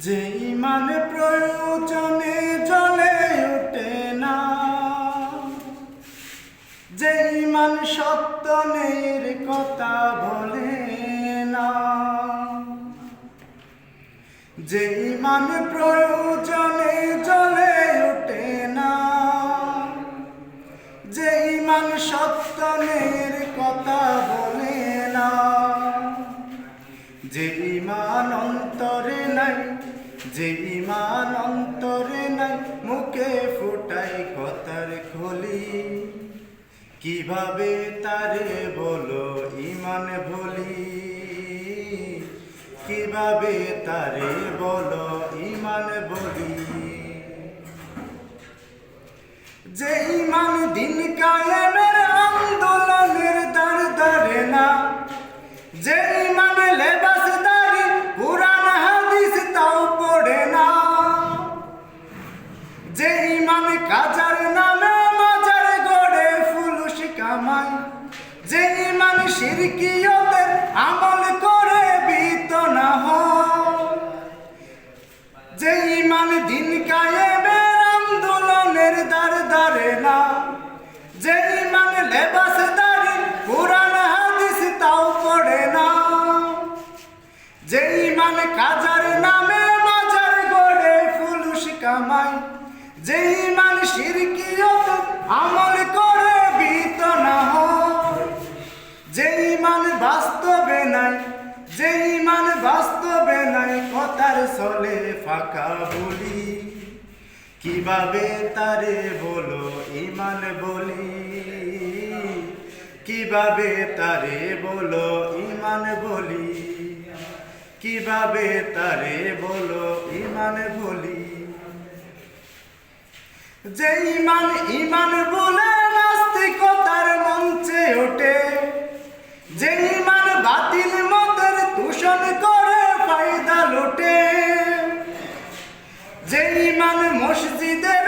যে ইমান প্রয়োজনে জ্বলে ওঠে না। যে ইমান সত্য কথা বলে না। যে ইমান প্রয়োজনে জ্বলে ওঠে না। যে ইমান সত্য নেই কথা বলে না। যে ইমান যে ইমান অন্তরে নাই, মুখে ফুটাই কথার খলি। কীভাবে তারে বলো ইমান বলি? কীভাবে তারে বলো ইমান বলি? যে ইমান দিন কায়েমের কাজার নামে মাজার গড়ে ফুলুস কামাই। যে ইমান শিরকিয়তের আমল করে বিত না হয়। যে ইমান দিন কায়েমের আন্দোলনের দার দারে না। যে ইমান লেবাস দারি পুরান হাদিস তাও পড়ে না। যে ইমান কাজার নামে মাজার গড়ে ফুলুস কামাই। যে ইমান শিরকিয়ত আমল করে বিত না হয়? যে ইমান বাস্তবে নাই যে ইমান বাস্তবে নাই, কথার চলে ফাঁকা বলি। কীভাবে তারে বলো ইমান বলি? কীভাবে তারে বলো ইমান বলি? কীভাবে তারে বলো ইমান বলি? যে ইমান ইমান বলে নাস্তিকতার মঞ্চে ওঠে। যে ইমান বাতিল, মতের দূষণ করে ফায়দা লোটে। যে ইমান মসজিদের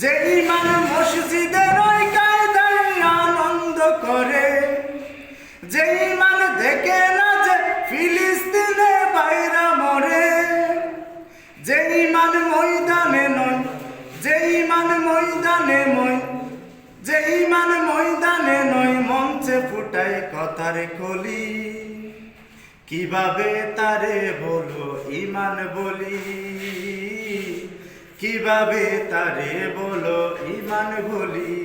যে ইমান মসজিদের ওই কায়দায় আনন্দ করে, যে ইমান দেখে না যে ফিলিস্তিনে বাইরা মরে, যে ইমান ময়দানে নয়, যে ইমান ময়দানে নয়, যে ইমান ময়দানে নয়, মঞ্চে ফুটায় কথার কলি। কীভাবে তারে বলো ইমান বলি? কীভাবে তারে বলো ইমান বলি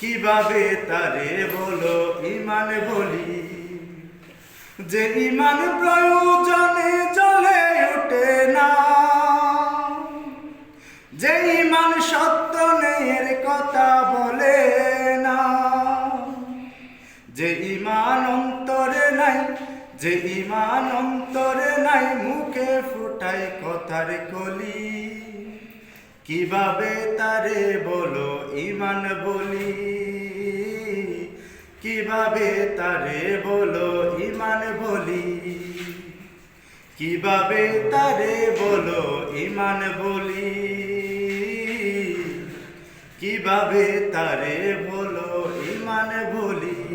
কীভাবে তারে বলো ইমান বলি যে ইমান প্রয়োজনে চলে ওঠে না। যে ইমান সত্য নেয়ের কথা বলে ইমান অন্তরে নাই, যে ইমান অন্তরে নাই, মুখে ফুটাই কথার কলি। কীভাবে তারে বলো ইমান বলি? কীভাবে তারে বলো ইমান বলি? কীভাবে তারে বলো ইমান বলি? কীভাবে তারে বলো ইমান বলি?